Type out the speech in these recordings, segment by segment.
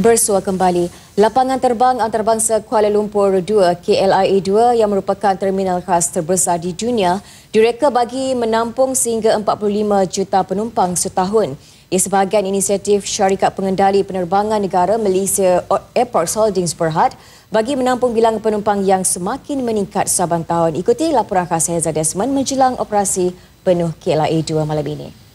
Bersua kembali, lapangan terbang antarabangsa Kuala Lumpur 2 KLIA 2 yang merupakan terminal khas terbesar di dunia direka bagi menampung sehingga 45 juta penumpang setahun. Ia sebahagian inisiatif syarikat pengendali penerbangan negara Malaysia Airports Holdings Berhad bagi menampung bilangan penumpang yang semakin meningkat saban tahun. Ikuti laporan khas Heza Desmond menjelang operasi penuh KLIA 2 malam ini.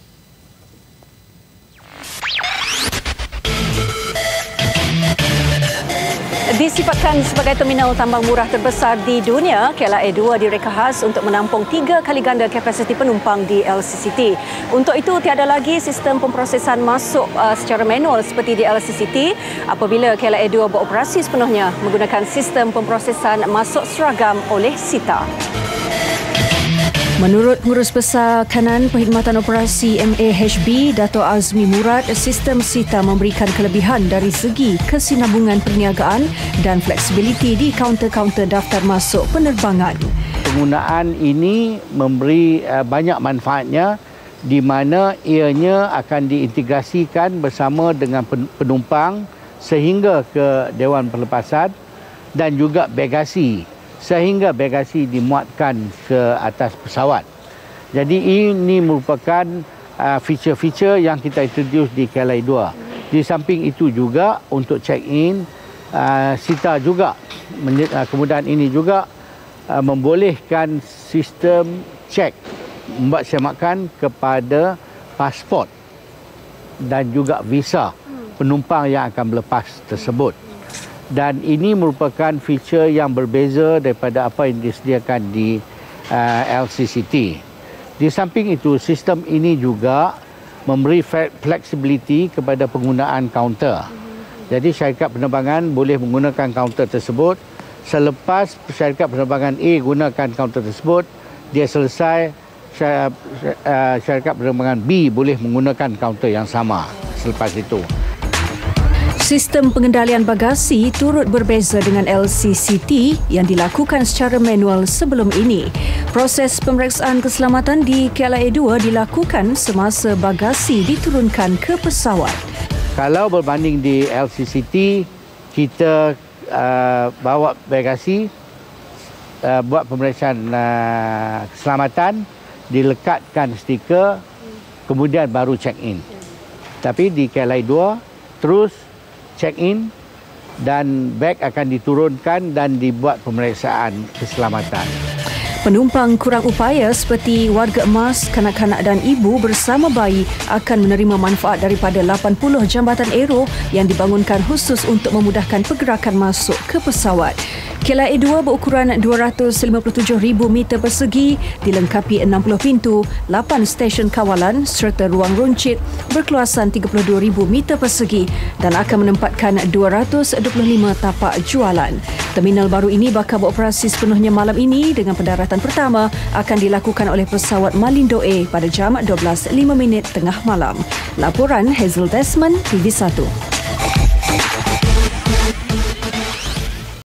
Disifatkan sebagai terminal tambang murah terbesar di dunia, KLIA 2 direka khas untuk menampung tiga kali ganda kapasiti penumpang di LCCT. Untuk itu, tiada lagi sistem pemprosesan masuk uh, secara manual seperti di LCCT apabila KLIA 2 beroperasi sepenuhnya menggunakan sistem pemprosesan masuk seragam oleh SITA. Menurut Pengurus Besar Kanan Perkhidmatan Operasi MAHB, Dato' Azmi Murad, sistem SITA memberikan kelebihan dari segi kesinambungan perniagaan dan fleksibiliti di kaunter-kaunter daftar masuk penerbangan. Penggunaan ini memberi uh, banyak manfaatnya di mana ianya akan diintegrasikan bersama dengan penumpang sehingga ke Dewan Pelepasan dan juga bagasi sehingga bagasi dimuatkan ke atas pesawat. Jadi ini merupakan uh, feature-feature yang kita introduce di KLI 2. Di samping itu juga untuk check-in, uh, SITA juga uh, kemudahan ini juga uh, membolehkan sistem check membuat semakan kepada pasport dan juga visa penumpang yang akan melepas tersebut dan ini merupakan feature yang berbeza daripada apa yang disediakan di uh, LCCT. Di samping itu, sistem ini juga memberi flexibility kepada penggunaan kaunter. Jadi syarikat penerbangan boleh menggunakan kaunter tersebut selepas syarikat penerbangan A gunakan kaunter tersebut, dia selesai uh, syarikat penerbangan B boleh menggunakan kaunter yang sama selepas itu. Sistem pengendalian bagasi turut berbeza dengan LCCT yang dilakukan secara manual sebelum ini. Proses pemeriksaan keselamatan di KLIA 2 dilakukan semasa bagasi diturunkan ke pesawat. Kalau berbanding di LCCT, kita uh, bawa bagasi, uh, buat pemeriksaan uh, keselamatan, dilekatkan stiker, kemudian baru check-in. Tapi di KLIA 2, terus check in dan beg akan diturunkan dan dibuat pemeriksaan keselamatan. Penumpang kurang upaya seperti warga emas, kanak-kanak dan ibu bersama bayi akan menerima manfaat daripada 80 jambatan aero yang dibangunkan khusus untuk memudahkan pergerakan masuk ke pesawat. KLIA 2 berukuran 257,000 meter persegi dilengkapi 60 pintu, 8 stesen kawalan serta ruang runcit berkeluasan 32,000 meter persegi dan akan menempatkan 225 tapak jualan. Terminal baru ini bakal beroperasi sepenuhnya malam ini dengan pendaratan pertama akan dilakukan oleh pesawat Malindo A pada jam 12.05 tengah malam. Laporan Hazel Desmond, TV1.